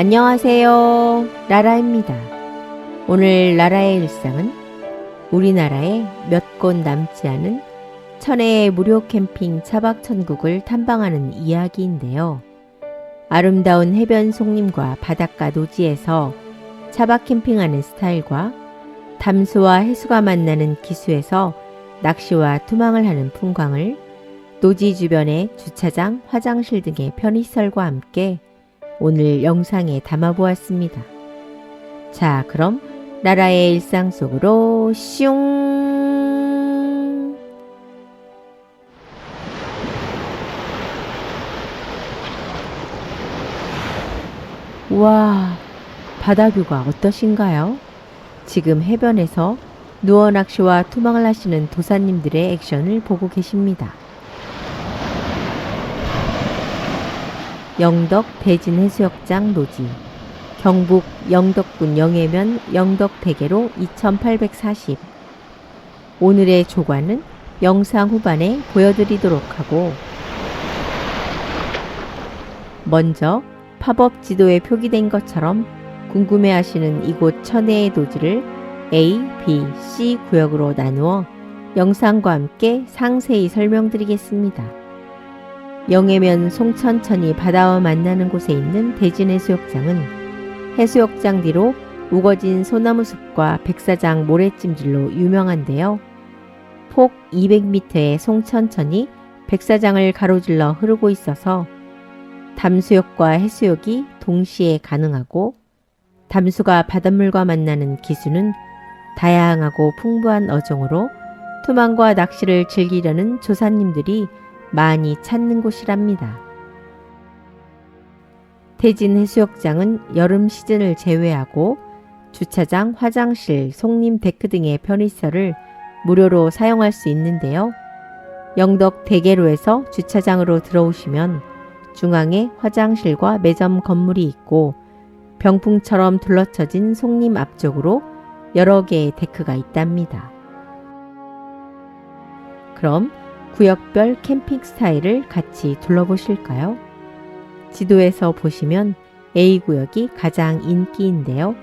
안녕하세요. 라라입니다. 오늘 라라의 일상은 우리나라에 몇 곳 남지 않은 천혜의 무료 캠핑 차박천국을 탐방하는 이야기인데요. 아름다운 해변 송림과 바닷가 노지에서 차박 캠핑하는 스타일과 담수와 해수가 만나는 기수에서 낚시와 투망을 하는 풍광을 노지 주변의 주차장, 화장실 등의 편의시설과 함께 오늘 영상에 담아보았습니다. 자, 그럼 나라의 일상 속으로 슝! 와, 바다뷰가 어떠신가요? 지금 해변에서 누워 낚시와 투망을 하시는 도사님들의 액션을 보고 계십니다. 영덕 대진해수욕장 노지 경북 영덕군 영해면 영덕대게로 2840 오늘의 조과는 영상 후반에 보여드리도록 하고 먼저 팝업 지도에 표기된 것처럼 궁금해 하시는 이곳 천혜의 도지를 A, B, C 구역으로 나누어 영상과 함께 상세히 설명드리겠습니다. 영해면 송천천이 바다와 만나는 곳에 있는 대진 해수욕장은 해수욕장 뒤로 우거진 소나무 숲과 백사장 모래찜질로 유명한데요. 폭 200m의 송천천이 백사장을 가로질러 흐르고 있어서 담수욕과 해수욕이 동시에 가능하고 담수가 바닷물과 만나는 기수는 다양하고 풍부한 어종으로 투망과 낚시를 즐기려는 조사님들이 많이 찾는 곳이랍니다. 태진 해수욕장은 여름 시즌을 제외하고 주차장, 화장실, 송림 데크 등의 편의시설을 무료로 사용할 수 있는데요. 영덕 대계로에서 주차장으로 들어오시면 중앙에 화장실과 매점 건물이 있고 병풍처럼 둘러쳐진 송림 앞쪽으로 여러 개의 데크가 있답니다. 그럼 구역별 캠핑 스타일을 같이 둘러보실까요? 지도에서 보시면 A구역이 가장 인기인데요.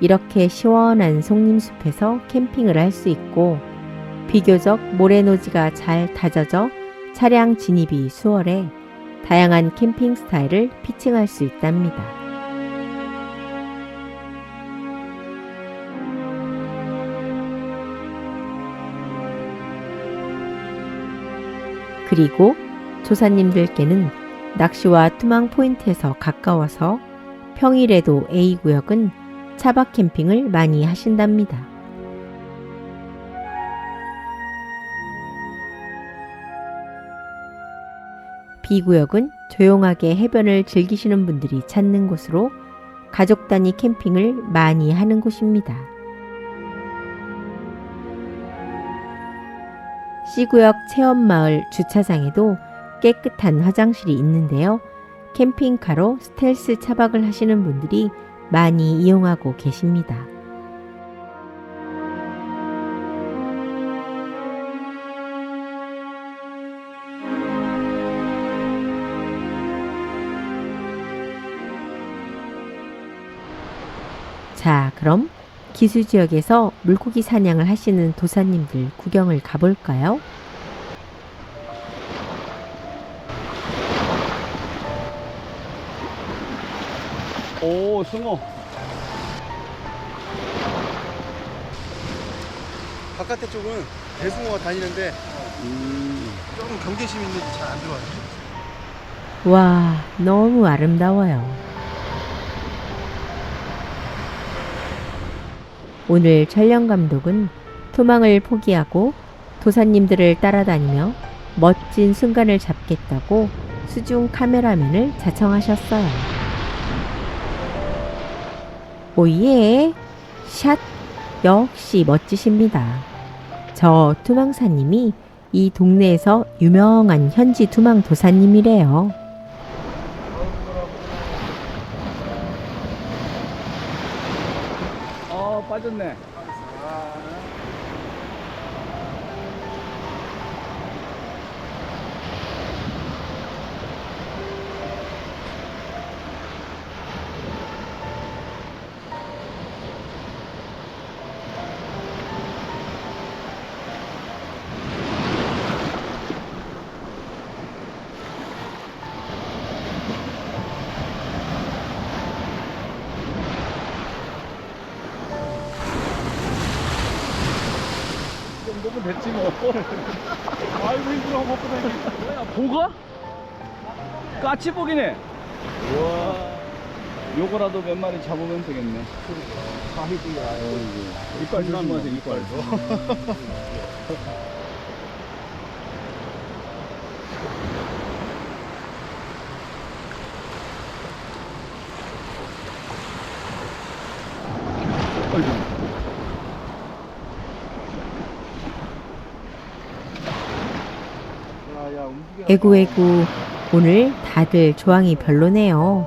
이렇게 시원한 송림숲에서 캠핑을 할 수 있고 비교적 모래노지가 잘 다져져 차량 진입이 수월해 다양한 캠핑 스타일을 피칭할 수 있답니다. 그리고 조사님들께는 낚시와 투망 포인트에서 가까워서 평일에도 A구역은 차박 캠핑을 많이 하신답니다. B구역은 조용하게 해변을 즐기시는 분들이 찾는 곳으로 가족 단위 캠핑을 많이 하는 곳입니다. C구역 체험마을 주차장에도 깨끗한 화장실이 있는데요. 캠핑카로 스텔스 차박을 하시는 분들이 많이 이용하고 계십니다. 자, 그럼 기수 지역에서 물고기 사냥을 하시는 도사님들 구경을 가볼까요? 오 승어 바깥에 쪽은 대숭어가 다니는데 음. 조금 경계심 있는지 잘 안 들어와요. 와, 너무 아름다워요. 오늘 촬영 감독은 투망을 포기하고 도사님들을 따라다니며 멋진 순간을 잡겠다고 수중 카메라맨을 자청하셨어요. 오예! 샷! 역시 멋지십니다. 저 투망사님이 이 동네에서 유명한 현지 투망 도사님이래요. 아 빠졌네 됐지 뭐. 아이고 힘들어 먹고 다니. 뭐야 보가? 까치복이네. 우와. 요거라도 몇 마리 잡으면 되겠네. 어이구. 이빨 조심하세요 이빨. 어이구. 야야 움직여. 에구에구 오늘 다들 조항이 별로네요.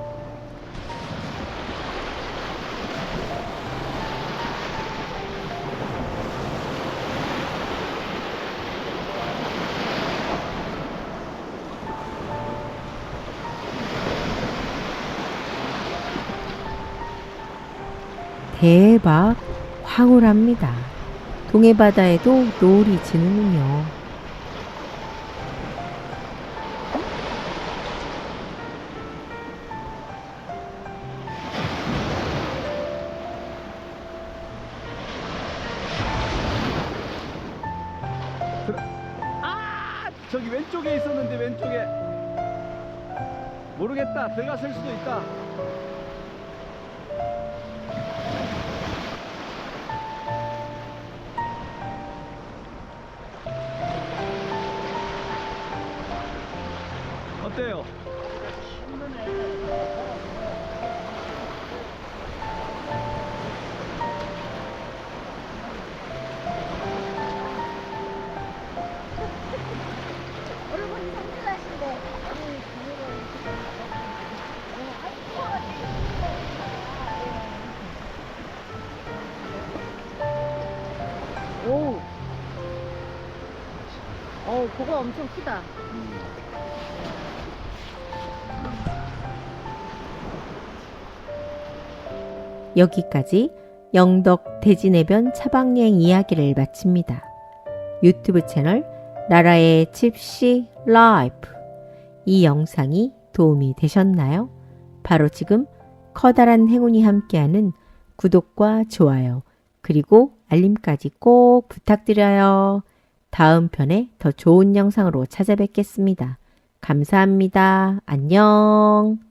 대박 황홀합니다. 동해 바다에도 노을이 지는군요. 저기 왼쪽에 있었는데 왼쪽에. 모르겠다. 들어갔을 수도 있다 오. 어, 그거 엄청 크다. 여기까지 영덕 대진해변 차박여행 이야기를 마칩니다. 유튜브 채널 나라의 칩시 라이프 이 영상이 도움이 되셨나요? 바로 지금 커다란 행운이 함께하는 구독과 좋아요 그리고 알림까지 꼭 부탁드려요. 다음 편에 더 좋은 영상으로 찾아뵙겠습니다. 감사합니다. 안녕.